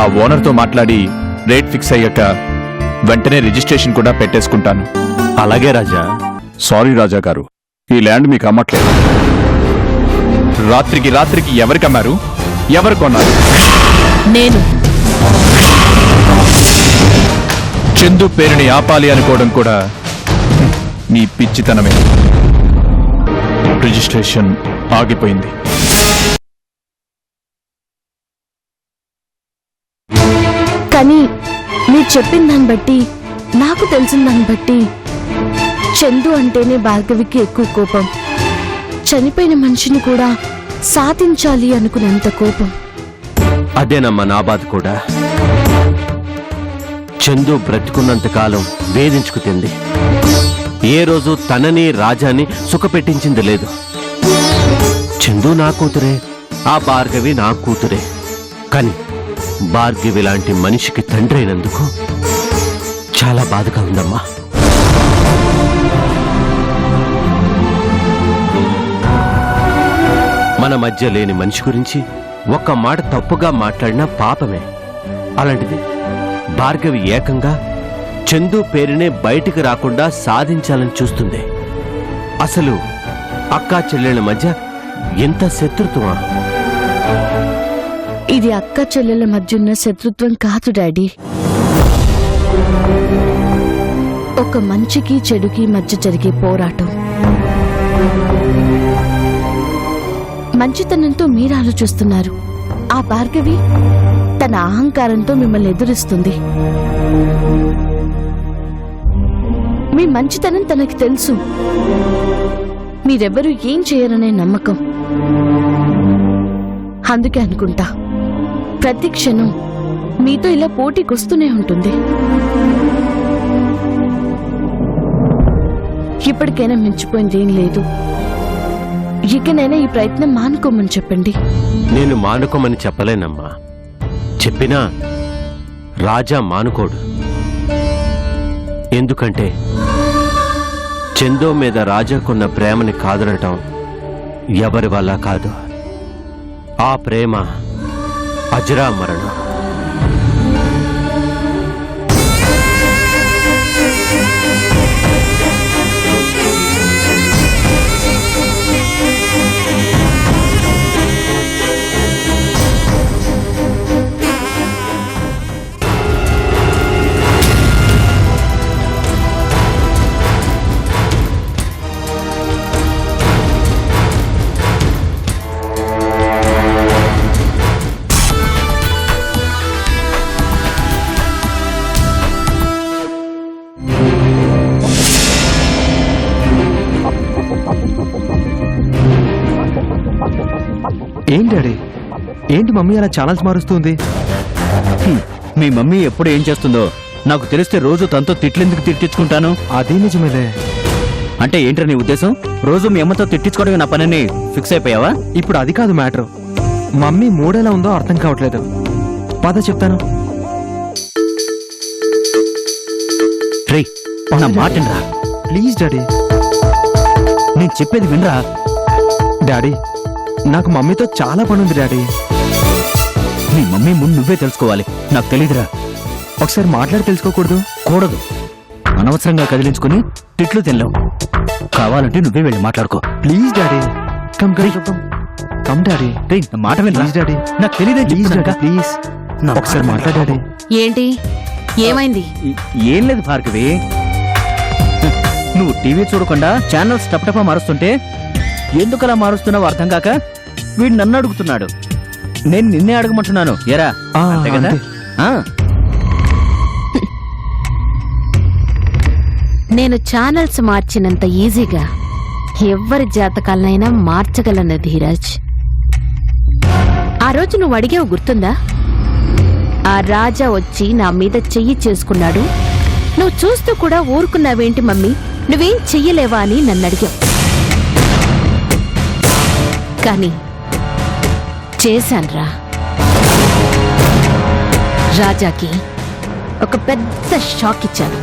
ఆ ఓనర్తో మాట్లాడి rate fix అయ్యాక వెంటనే రిజిస్ట్రేషన్ కూడా పెట్టేసుకుంటాను. అలాగే రాజా. సారీ రాజా గారు ఈ ల్యాండ్ మీకు అమ్మట్లేదు. రాత్రికి రాత్రికి ఎవరికి అమ్మారు? ఎవరు కొన్నారు? నేను. చందు పేరుని ఆపాలి అనుకోవడం కూడా నీ పిచ్చితనమే. రిజిస్ట్రేషన్ ఆగిపోయింది. కానీ మీరు చెప్పిన దాన్ని బట్టి నాకు తెలిసిన దాన్ని బట్టి చందు అంటేనే భార్గవికి ఎక్కువ కోపం. చనిపోయిన మనిషిని కూడా సాధించాలి అనుకునేంత కోపం. అదేనమ్మా నా బాధ కూడా. చందు బ్రతుకున్నంతకాలం కాలం ఏ రోజు తనని రాజాని సుఖపెట్టించింది లేదు. చందు నా కూతురే ఆ భార్గవి నా కూతురే. కానీ భార్గవి లాంటి మనిషికి తండ్రి అయినందుకు చాలా బాధగా ఉందమ్మా. మన మధ్య లేని మనిషి గురించి ఒక్క మాట తప్పుగా మాట్లాడినా పాపమే. అలాంటిది భార్గవి ఏకంగా చందు పేరునే బయటికి రాకుండా సాధించాలని చూస్తుంది. అసలు అక్కా చెల్లెళ్ళ మధ్య ఎంత శత్రుత్వమా ఇది అక్క చెల్లెల మధ్య ఉన్న శత్రుత్వం కాదు డాడీ. ఒక మంచికి చెడుకి మధ్య జరిగే పోరాటం. మంచితనంతో మీరు ఆలోచిస్తున్నారు. ఆ భార్గవి తన అహంకారంతో మిమ్మల్ని ఎదురిస్తుంది. మీ మంచితనం తనకి తెలుసు. మీరెవ్వరూ ఏం చేయరనే నమ్మకం. అందుకే అనుకుంటా. ప్రతి క్షణం మీతో ఇలా పోటీకొస్తూనే ఉంటుంది. ఇప్పటికైనా మించిపోయింది ఏం లేదు. ఇకనైనా ఈ ప్రయత్నం మానుకోమని చెప్పండి. నేను మానుకోమని చెప్పలేనమ్మా. చెప్పినా రాజా మానుకోడు. ఎందుకంటే చందో మీద రాజాకున్న ప్రేమని కాదనటం ఎవరి వల్ల కాదు. ఆ ప్రేమ అజరామరణం మమ్మీ అలా ఛానల్స్ మారుస్తుంది. మీ మమ్మీ ఎప్పుడు ఏం చేస్తుందో నాకు తెలిస్తే రోజు తనతో తిట్లెందుకు తిట్టించుకుంటాను? అది నిజమేలే. అంటే ఏంట్రా నీ ఉద్దేశం? రోజు మీ అమ్మతో తిట్టించుకోవడమే నా పనిని ఫిక్స్ అయిపోయావా? ఇప్పుడు అది కాదు మ్యాటర్. మమ్మీ మూడేలా ఉందో అర్థం కావట్లేదు. పద చెప్తాను. రే నా మాటరా ప్లీజ్ డాడీ. నేను చెప్పేది వినరా? డాడీ నాకు మమ్మీతో చాలా పని ఉంది డాడీ. నీ మమ్మీ ముందు నువ్వే తెలుసుకోవాలి. నాకు తెలీదురా. ఒకసారి మాట్లాడి తెలుసుకోకూడదు? కూడదు. అనవసరంగా కదిలించుకుని తిట్లు తినలేవు కావాలంటే నువ్వే వెళ్ళి మాట్లాడుకో. Please daddy. Come come come daddy. రే నా మాట ప్లీజ్ డాడీ. నాకు తెలియదే ప్లీజ్ డాడీ. ప్లీజ్. నా ఒకసారి మాట మాట్లాడు డాడీ. ఏంటి? ఏమైంది? ఏం లేదు భార్గవి. నువ్వు టీవీ చూడకుండా ఛానల్స్ టపటపా మారుస్తుంటే ఎందుకలా మారుస్తున్నావు అర్థం కాక వీడు నన్ను అడుగుతున్నాడు. నేను నిన్నే అడగమంటున్నాను. ఎరా. అంతే కదా. ఆ, నేను ఛానల్స్ మార్చినంత ఈజీగా ఎవ్వరి జాతకాలనైనా మార్చగలను ధీరజ్. ఆ రోజు నువ్వు అడిగావు గుర్తుందా? ఆ రాజా వచ్చి నా మీద చెయ్యి చేసుకున్నాడు. నువ్వు చూస్తూ కూడా ఊరుకున్నావేంటి మమ్మీ? నువ్వేం చెయ్యలేవా అని నన్ను అడిగావు కానీ చేశాన్రా. రాజాకి ఒక పెద్ద షాక్ ఇచ్చాను.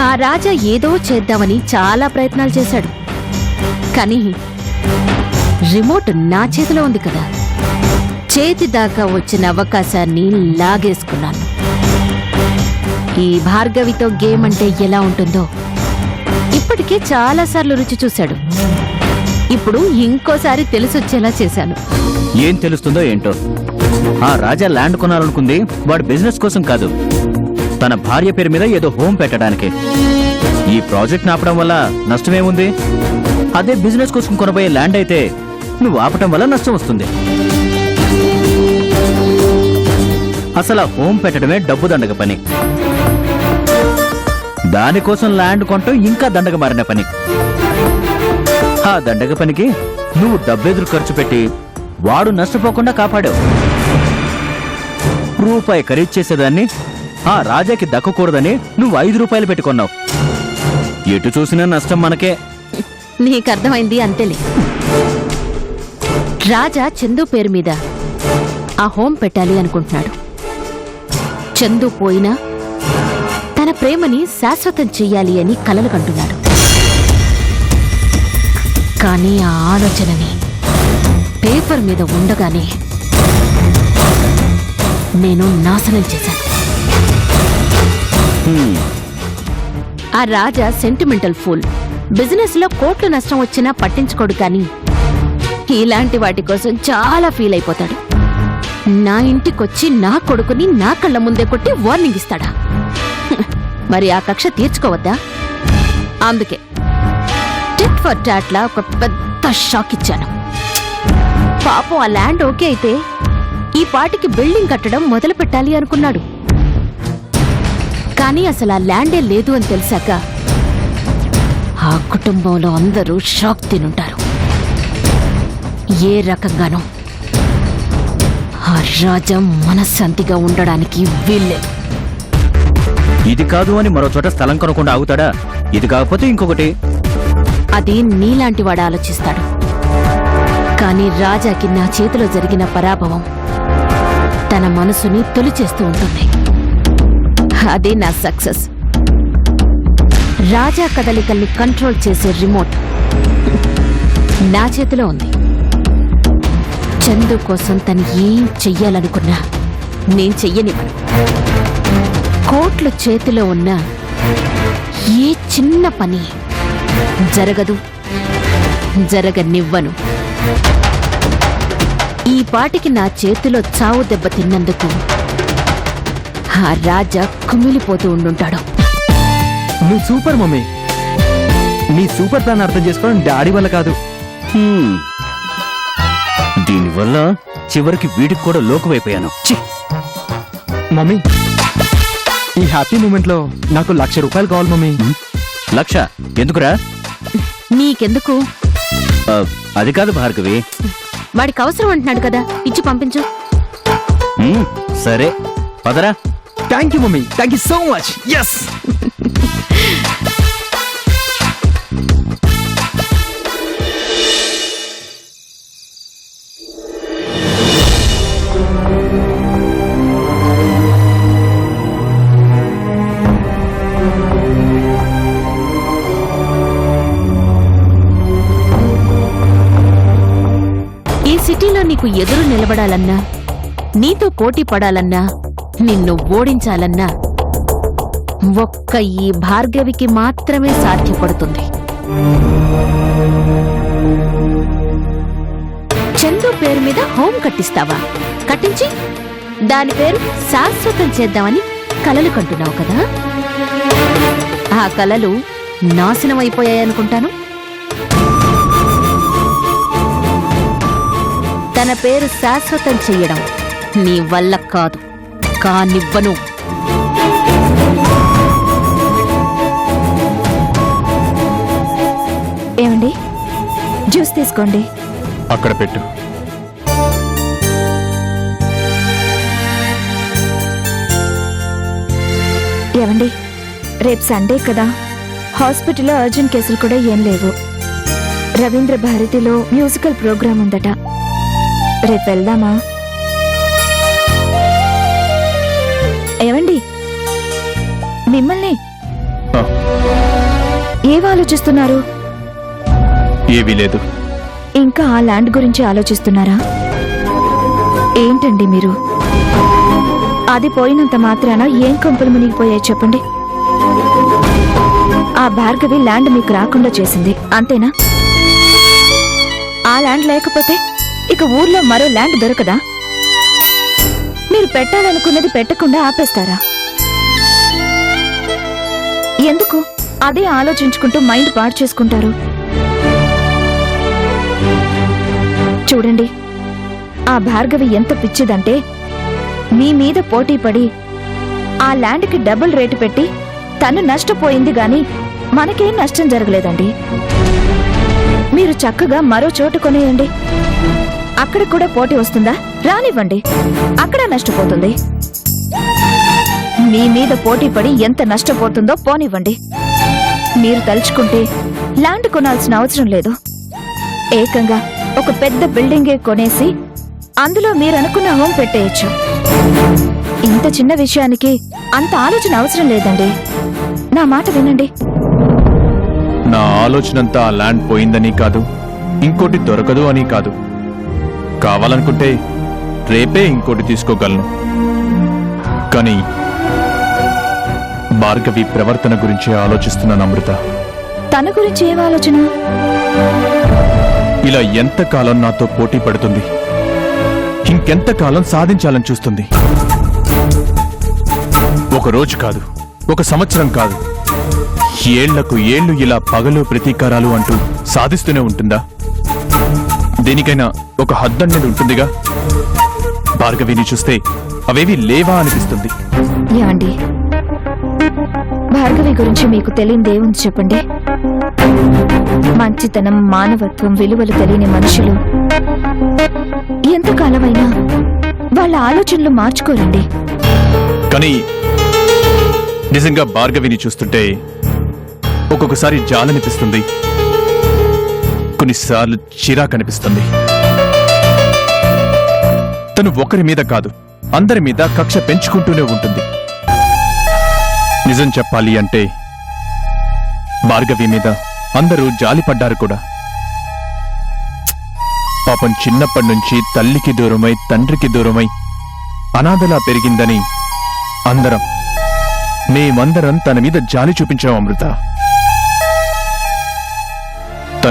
ఆ రాజా ఏదో చేద్దామని చాలా ప్రయత్నాలు చేశాడు. కానీ రిమోట్ నా చేతిలో ఉంది కదా. చేతి దాకా వచ్చిన అవకాశాన్ని లాగేసుకున్నాను. ఈ భార్గవితో గేమ్ అంటే ఎలా ఉంటుందో ఇప్పటికే చాలాసార్లు రుచి చూశాడు. ఇప్పుడు ఇంకోసారి తెలిసొచ్చేలా చేశాను. ఏం తెలుస్తుందో ఏంటో? ఆ రాజా ల్యాండ్ కొనాలనుకుంది వాడు బిజినెస్ కోసం కాదు. తన భార్య పేరు మీద ఏదో హోమ్ పెట్టడానికి. ఈ ప్రాజెక్ట్ ఆపడం వల్ల నష్టమేముంది? అదే బిజినెస్ కోసం కొనబోయే ల్యాండ్ అయితే నువ్వు ఆపటం వల్ల నష్టం వస్తుంది. అసలు హోమ్ పెట్టడమే డబ్బు దండగ పని. దానికోసం ల్యాండ్ కొనటం ఇంకా దండగ మారిన పని. ఆ దండగ పనికి నువ్వు డబ్బెదురు ఖర్చు పెట్టి వాడు నష్టపోకుండా కాపాడావు. రూపాయి ఖరీదు చేసేదాన్ని ఆ రాజాకి దక్కకూడదని నువ్వు ఐదు రూపాయలు పెట్టుకున్నావు. ఎటు చూసినా నష్టం మనకే. నీకు అర్థమైంది అంతేలే. రాజా చందు పేరు మీద ఆ హోం పెట్టాలి అనుకుంటున్నాడు. చందు పోయినా తన ప్రేమని శాశ్వతం చెయ్యాలి అని కలలు కంటున్నాడు. కానీ ఆ ఆలోచనని పేపర్ మీద ఉండగానే నేను నాశనం చేశాను. ఆ రాజా సెంటిమెంటల్ ఫూల్ బిజినెస్లో కోట్లు నష్టం వచ్చినా పట్టించుకోడు కానీ ఇలాంటి వాటి కోసం చాలా ఫీల్ అయిపోతాడు. నా ఇంటికొచ్చి నా కొడుకుని నా కళ్ళ ముందే కొట్టి వార్నింగ్ ఇస్తాడా? మరి ఆ కక్ష తీర్చుకోవద్దా? అందుకే ఫర్ టాట్లా ఒక పెద్ద షాక్ ఇచ్చాను. పాపం ఆ ల్యాండ్ ఓకే అయితే ఈ పాటికి బిల్డింగ్ కట్టడం మొదలు పెట్టాలి అనుకున్నాడు. కానీ అసలు ఆ ల్యాండే లేదు అని తెలిసాక ఆ కుటుంబంలో అందరూ షాక్ తినుంటారు. ఏ రకంగానూ ఆ రాజం మనశ్శాంతిగా ఉండడానికి వీల్లేదు. ఇది కాదు అని మరో చోట స్థలం కొనకుండా ఆగుతాడా? ఇది కాకపోతే ఇంకొకటి. అది నీలాంటి వాడు ఆలోచిస్తాడు. కానీ రాజాకి నా చేతిలో జరిగిన పరాభవం తన మనసుని తొలిచేస్తూ ఉంటుంది. అదే నా సక్సెస్. రాజా కదలికల్ని కంట్రోల్ చేసే రిమోట్ నా చేతిలో ఉంది. చందు కోసం తను ఏం చెయ్యాలనుకున్నా నేను చెయ్యనివ్వను కోట్లు చేతిలో ఉన్న ఏ చిన్న పని జరగదు. జరగనివ్వను. ఈ పాటికి నా చేతిలో చావు దెబ్బ తిన్నందుకు ఆ రాజా కుమిలిపోతూ ఉండుంటాడు. నువ్వు సూపర్ మమ్మీ. నీ సూపర్ ప్లాన్ అర్థం చేసుకోవడం డాడీ వల్ల కాదు. హ్మ్. దీనివల్ల చివరికి వీడికి కూడా లోకువైపోయాను. ఛీ! మమ్మీ ఈ హ్యాపీ మూమెంట్లో నాకు లక్ష రూపాయలు కావాలి మమ్మీ. లక్ష ఎందుకురా? నీకెందుకు? ఆ, అది కాదు భార్గవి. వాడికి అవసరం అంటున్నాడు కదా ఇచ్చి పంపించు. హ్మ్, సరే పదరా. Thank you mummy. Thank you so much yes నీకు ఎదురు నిలబడాలన్నా నీతో పోటీ పడాలన్నా నిన్ను ఓడించాలన్నా ఒక్క ఈ భార్గవికి మాత్రమే సాధ్యపడుతుంది. చందు పేరు మీద హోం కట్టిస్తావా? కట్టించి దాని పేరు శాశ్వతం చేద్దామని కలలు కంటున్నావు కదా? ఆ కలలు నాశనం అయిపోయాయనుకుంటాను. తన పేరు శాశ్వతం చెయ్యడం నీ వల్ల కాదు. కానివ్వను. ఏమండి? జ్యూస్ తీసుకోండి. అక్కడ పెట్టు. ఏమండి? రేపు సండే కదా. హాస్పిటల్లో అర్జెంట్ కేసులు కూడా ఏం లేవు. రవీంద్ర భారతిలో మ్యూజికల్ ప్రోగ్రామ్ ఉందట. రేపు వెళ్దామా ఏమండి మిమ్మల్ని ఏం ఆలోచిస్తున్నారు? ఏవీ లేదు. ఇంకా ఆ ల్యాండ్ గురించి ఆలోచిస్తున్నారా? ఏంటండి మీరు? అది పోయినంత మాత్రాన ఏం కంపులు మునిగిపోయాయి చెప్పండి. ఆ భార్గవి ల్యాండ్ మీకు రాకుండా చేసింది అంతేనా? ఆ ల్యాండ్ లేకపోతే ఇక ఊర్లో మరో ల్యాండ్ దొరకదా? మీరు పెట్టాలనుకున్నది పెట్టకుండా ఆపేస్తారా? ఎందుకు? అదే ఆలోచించుకుంటూ మైండ్ పాడు చేసుకుంటారు. చూడండి ఆ భార్గవి ఎంత పిచ్చిదంటే మీ మీద పోటీ పడి ఆ ల్యాండ్కి డబుల్ రేటు పెట్టి తను నష్టపోయింది గాని మనకేం నష్టం జరగలేదండి. మీరు చక్కగా మరో చోటు కొనేయండి. అక్కడ కూడా పోటీ వస్తుందా? రానివ్వండి. అక్కడ నష్టపోతుంది. మీ మీద పోటీ పడి ఎంత నష్టపోతుందో పోనివ్వండి. మీరు తలుచుకుంటే ల్యాండ్ కొనాల్సిన అవసరం లేదు. ఏకంగా ఒక పెద్ద బిల్డింగే కొనేసి అందులో మీరు అనుకున్న హోమ్ పెట్టేయచ్చు. ఇంత చిన్న విషయానికి అంత ఆలోచన అవసరం లేదండి. నా మాట వినండి. నా ఆలోచనంతా ల్యాండ్ పోయిందని కాదు ఇంకోటి దొరకదు అని కాదు. కావాలనుకుంటే రేపే ఇంకోటి తీసుకోగలను. కానీ భార్గవి ప్రవర్తన గురించి ఆలోచిస్తున్నాను అమృత. తన గురించి ఏం ఆలోచన? ఇలా ఎంతకాలం నాతో పోటీ పడుతుంది? ఇంకెంతకాలం సాధించాలని చూస్తుంది? ఒక రోజు కాదు ఒక సంవత్సరం కాదు. ఏళ్ళకు ఏళ్ళు ఇలా పగలు ప్రతీకారాలు అంటూ సాధిస్తూనే ఉంటుందా? దేనికైనా ఒక హద్దనేది ఉంటుందిగా? భార్గవిని చూస్తే అవేవి లేవా అనిపిస్తుంది. యాండి భార్గవి గురించి మీకు తెలియదేముంది చెప్పండి. మంచితనం మానవత్వం విలువలు తెలియని మనుషులు. ఎంతకాలమైనా వాళ్ళ ఆలోచనలు మార్చుకోరండి. కానీ నిజంగా భార్గవిని చూస్తుంటే ఒక్కొక్కసారి జాలనిపిస్తుంది. కొన్నిసార్లు చిరాకనిపిస్తుంది తను ఒకరి మీద కాదు అందరి మీద కక్ష పెంచుకుంటూనే ఉంటుంది. నిజం చెప్పాలి అంటే భార్గవి మీద అందరూ జాలిపడ్డారు కూడా. పాపం చిన్నప్పటి నుంచి తల్లికి దూరమై తండ్రికి దూరమై అనాథలా పెరిగిందని అందరం మేమందరం తన మీద జాలి చూపించాం అమృత.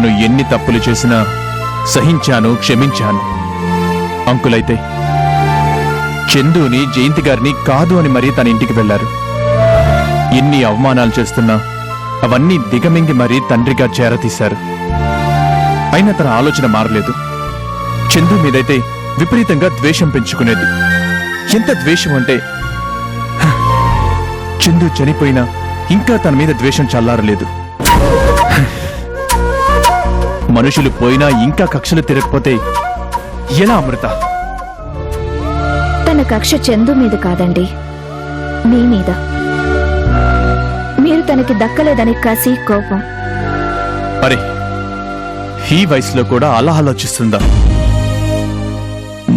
తను ఎన్ని తప్పులు చేసినా సహించాను క్షమించాను. అంకులైతే చందుని జయంతి గారిని కాదు అని మరీ తన ఇంటికి వెళ్ళారు ఎన్ని అవమానాలు చేస్తున్నా అవన్నీ దిగమింగి మరీ తండ్రిగా చేరతీశారు. అయినా తన ఆలోచన మారలేదు. చందు మీదైతే విపరీతంగా ద్వేషం పెంచుకునేది. ఎంత ద్వేషం అంటే చందు చనిపోయినా ఇంకా తన మీద ద్వేషం చల్లారలేదు. మనుషులు పోయినా ఇంకా కక్షలు తిరగకపోతే ఎలా అమృత? తన కక్ష చందు మీద కాదండి మీ మీద. మీరు తనకి దక్కలేదని కసి కోపం. అరే ఈ వయసులో కూడా అలా ఆలోచిస్తుందా?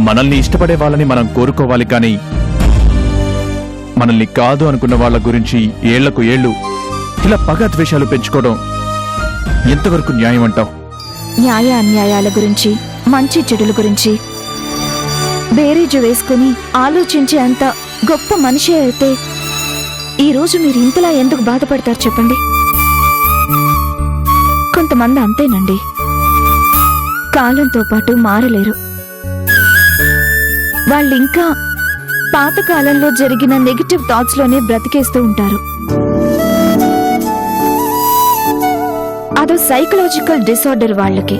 మనల్ని ఇష్టపడే వాళ్ళని మనం కోరుకోవాలి కానీ మనల్ని కాదు అనుకున్న వాళ్ళ గురించి ఏళ్ళకు ఏళ్ళు ఇలా పగ ద్వేషాలు పెంచుకోవడం ఎంతవరకు న్యాయం అంటావు న్యాయ అన్యాయాల గురించి మంచి చెడుల గురించి. బేరీజు వేసుకుని ఆలోచించే అంత గొప్ప మనిషి అయితే ఈరోజు మీరు ఇంతలా ఎందుకు బాధపడతారు చెప్పండి? కొంతమంది అంతేనండి. కాలంతో పాటు మారలేరు. వాళ్ళు ఇంకా జరిగిన నెగిటివ్ థాట్స్లోనే బ్రతికేస్తూ ఉంటారు. అదో సైకలాజికల్ డిసార్డర్ వాళ్ళకి.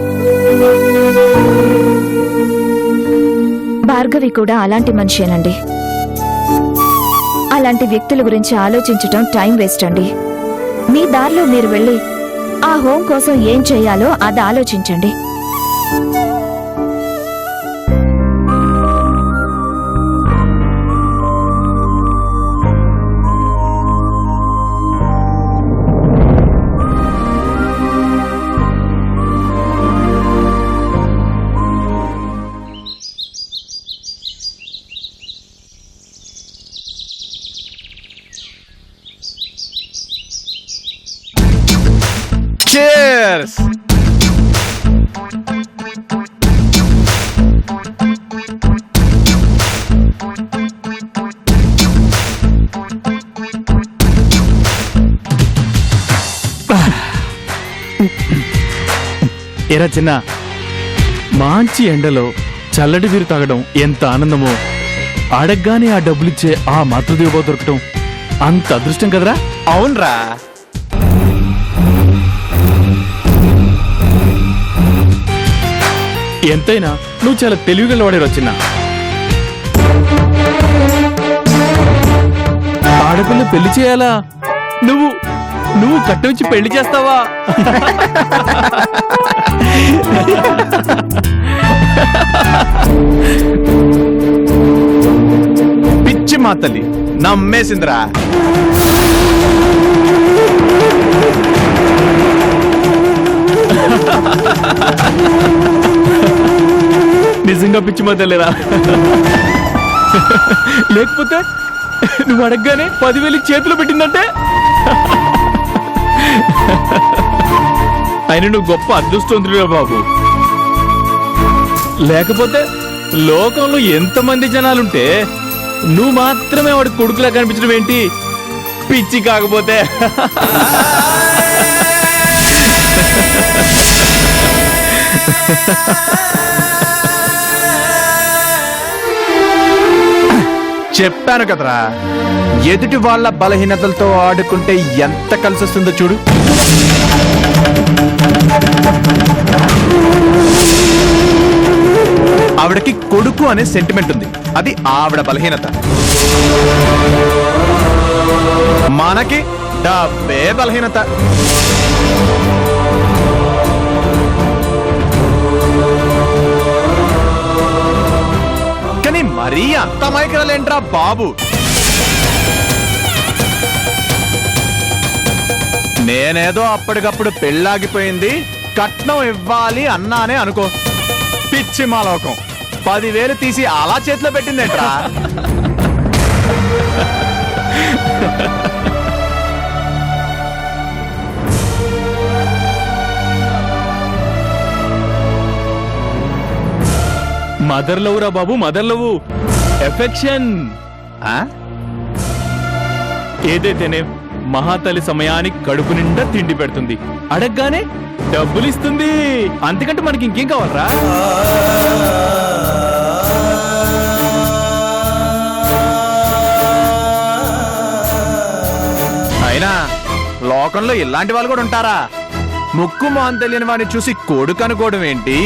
భార్గవి కూడా అలాంటి మనిషేనండి. అలాంటి వ్యక్తుల గురించి ఆలోచించటం టైం వేస్ట్ అండి. మీ దారిలో మీరు వెళ్ళి ఆ హోమ్ కోసం ఏం చేయాలో అది ఆలోచించండి. Brothers. ఎరా చిన్న మంచి ఎండలో చల్లటి వీరు తాగడం ఎంత ఆనందమో. అడగ్గానే ఆ డబ్బులిచ్చే ఆ మాతృదేవో దొరకటం అంత అదృష్టం కదరా? అవునరా. ఎంతైనా నువ్వు చాలా తెలివిగలవాడే రచన ఆడపిల్ల పెళ్ళి చేయాలా? నువ్వు నువ్వు కట్టొచ్చి పెళ్ళి చేస్తావా? పిచ్చి మా తల్లి నమ్మేసిందిరా. నిజంగా పిచ్చి మొదలేరా లేకపోతే నువ్వు అడగగానే పదివేలు చేతిలో పెట్టిందంటే? అయినా నువ్వు గొప్ప అదృష్టవంతుడివే బాబు. లేకపోతే లోకంలో ఎంతమంది జనాలుంటే నువ్వు మాత్రమే వాడి కొడుకులా కనిపించడం ఏంటి? పిచ్చి కాకపోతే. చెప్పాను కదరా. ఎదుటి వాళ్ళ బలహీనతలతో ఆడుకుంటే ఎంత కలిసి వస్తుందో చూడు. ఆవిడకి కొడుకు అనే సెంటిమెంట్ ఉంది. అది ఆవిడ బలహీనత. మనకి డబ్బే బలహీనత. మరీ అంత మైకరలేంట్రా బాబు? నేనేదో అప్పటికప్పుడు పెళ్ళాగిపోయింది కట్నం ఇవ్వాలి అన్నానే అనుకో. పిచ్చి మాలోకం. పదివేలు తీసి అలా చేతిలో పెట్టిందేంట్రా? మదర్ లవ్ రా బాబు మదర్ లవ్ ఎఫెక్షన్ ఆ? ఏదైతేనే మహాతల్లి సమయానికి కడుపు నిండా తిండి పెడుతుంది. అడగగానే డబ్బులు ఇస్తుంది అంతకంటే మనకి ఇంకేం కావాలరా? అయినా లోకంలో ఇలాంటి వాళ్ళు కూడా ఉంటారా? ముక్కు మొహం తెలియని వాడిని చూసి కొడుకు అనుకోవడం ఏంటి?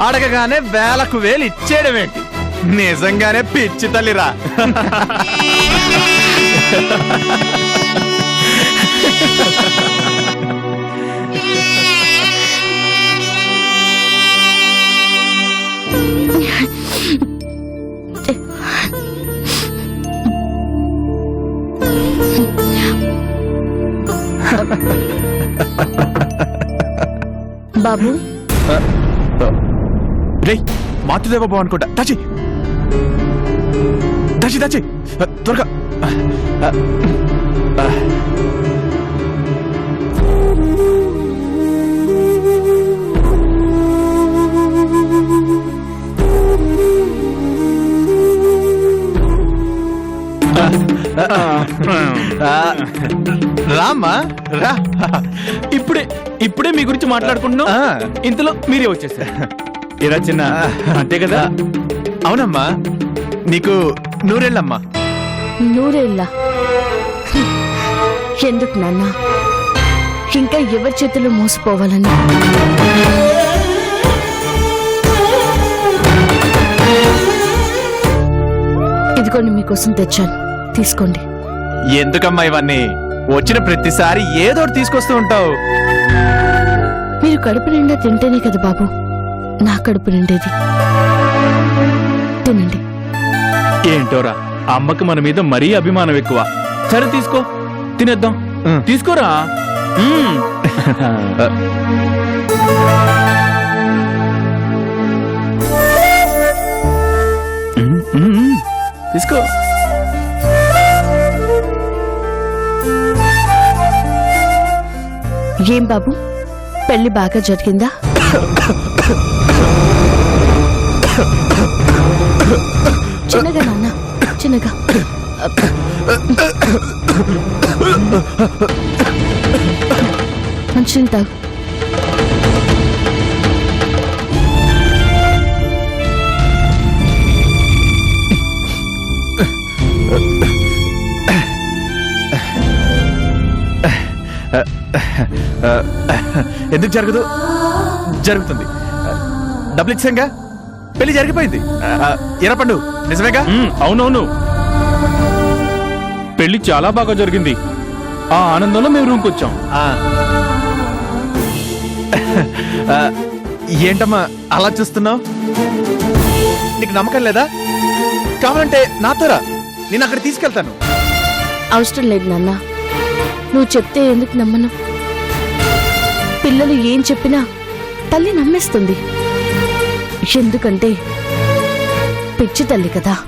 అడగగానే వేలకు వేలు ఇచ్చేయడం ఏంటి? నిజంగానే పిచ్చి తల్లిరా. బాబు. రే మాతృదేవ బావ అనుకుంటా. దచి దచి దచి త్వరగా రామ్మా రా. ఇప్పుడే ఇప్పుడే మీ గురించి మాట్లాడుకుంటున్నాం. ఇంతలో మీరే వచ్చేసారు. ఇలా చిన్న అంతే కదా? అవునమ్మా. నీకు నూరెళ్ళమ్మా. నూరేళ్ళ? ఎందుకు నాన్న? ఇంకా ఎవరి చేతుల్లో మోసపోవాలని? ఇదిగోండి మీకోసం తెచ్చాను. తీసుకోండి. ఎందుకమ్మా ఇవన్నీ? వచ్చిన ప్రతిసారి ఏదో ఒకటి తీసుకొస్తూ ఉంటావు. మీరు కడుపు నిండా తింటేనే కదా బాబు. నా కడుపు నిండేది. తినండి ఏంటోరా? అమ్మకి మన మీద మరీ అభిమానం ఎక్కువ. సరే తీసుకో. తినేద్దాం. తీసుకోరా. తీసుకో. ఏం బాబు? పెళ్ళి బాగా జరిగిందా? చిన్నగా నాన్న చిన్నగా. మంచిని తాగు. ఎందుకు జరగదు? జరుగుతుంది. డబ్బులు ఇచ్చాంగా పెళ్ళి జరిగిపోయింది. ఆ, ఎర్రపండు నిజమేగా? అవునవును. పెళ్ళి చాలా బాగా జరిగింది. ఆ ఆనందంలో మేము రూమ్కి వచ్చాం. ఏంటమ్మా అలా చూస్తున్నావు? నీకు నమ్మకం లేదా? కావాలంటే నాతోరా? నేను అక్కడ తీసుకెళ్తాను. అవసరం లేదు నాన్న. నువ్వు చెప్తే ఎందుకు నమ్మను? పిల్లలు ఏం చెప్పినా తల్లి నమ్మేస్తుంది. ఎందుకంటే పిచ్చి తల్లి కదా.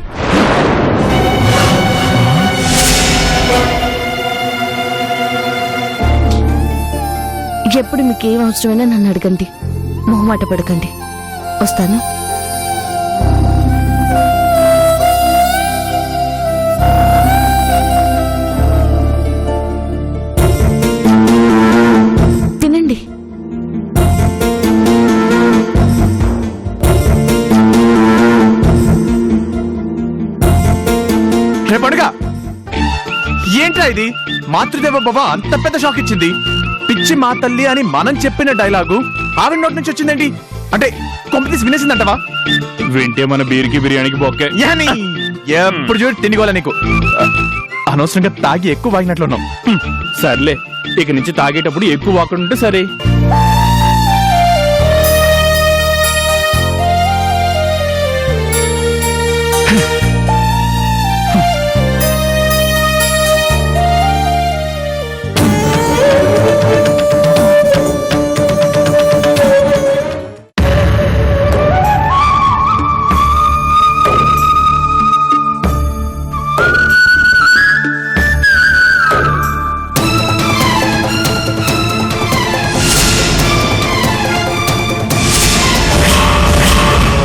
ఎప్పుడు మీకు ఏం అవసరమైనా నన్ను అడగండి. మొహమాట పడకండి. వస్తాను. మాతృదేవ బాబా అంత పెద్ద షాక్ ఇచ్చింది. పిచ్చి మా తల్లి అని మనం చెప్పిన డైలాగు ఆవిడ నోటి నుంచి వచ్చిందేంటి? అంటే కొంపతీసి వినేసిందంటవా? వింటే మన బీరికి బిర్యానీకి బొక్కే. యాని ఎప్పుడు చూడు తిండిగోలే నీకు. అనవసరంగా తాగి ఎక్కువ వాగినట్లున్నావు. సర్లే ఇక నుంచి తాగేటప్పుడు ఎక్కువ వాకుండా ఉంటే సరే.